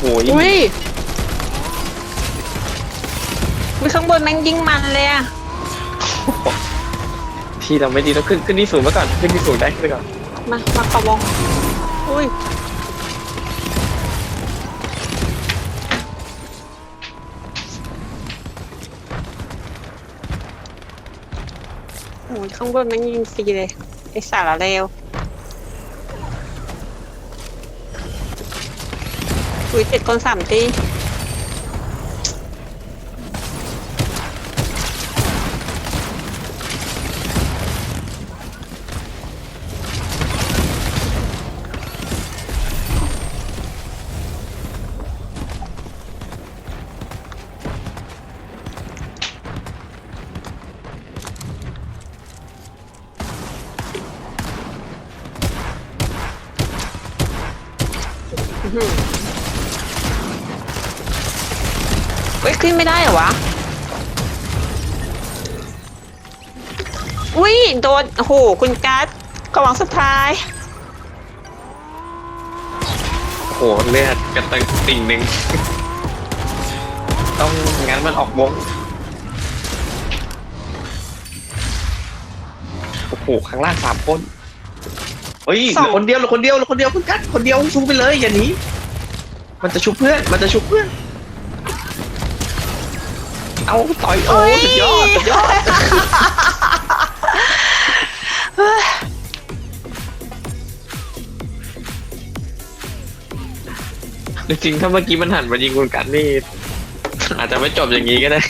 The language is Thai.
โอ้ยอุ้ยมีข้างบนแม่งยิงมันเลยอะที่เราไม่ดีต้องขึ้นขึ้นที่สูงมาก่อนขึ้นที่สูงได้ขึ้นไปก่อนมา มาขอวงอุ้ยโอ้ยข้างบนแม่งยิงฟรีเลย ไอสารเลว อุ้ยเจ็ดคนสามตีอื้อหือ เฮ้ยขึ้นไม่ได้เหรอวะ อุ้ยโดนโอ้โหคุณกัสกระหวังสุดท้าย โอ้โหเลือดกระตึงติ่งหนึ่ง ต้องงั้นมันออกวงโอ้โหข้างล่างสามคน เฮ้ยเหสอง ลือคนเดียวเหลือคนเดียวเหลือคนเดียวคุณกัดคนเดียวชูไปเลย อย่าหนีมันจะชุบเพื่อน มันจะชุบเพื่อน เอาต่อยโอ้สุดยอดสุดยอดจริงๆถ้าเมื่อกี้มันหันมายิงคุณกันนี่อาจจะไม่จบอย่างนี้ก็ได้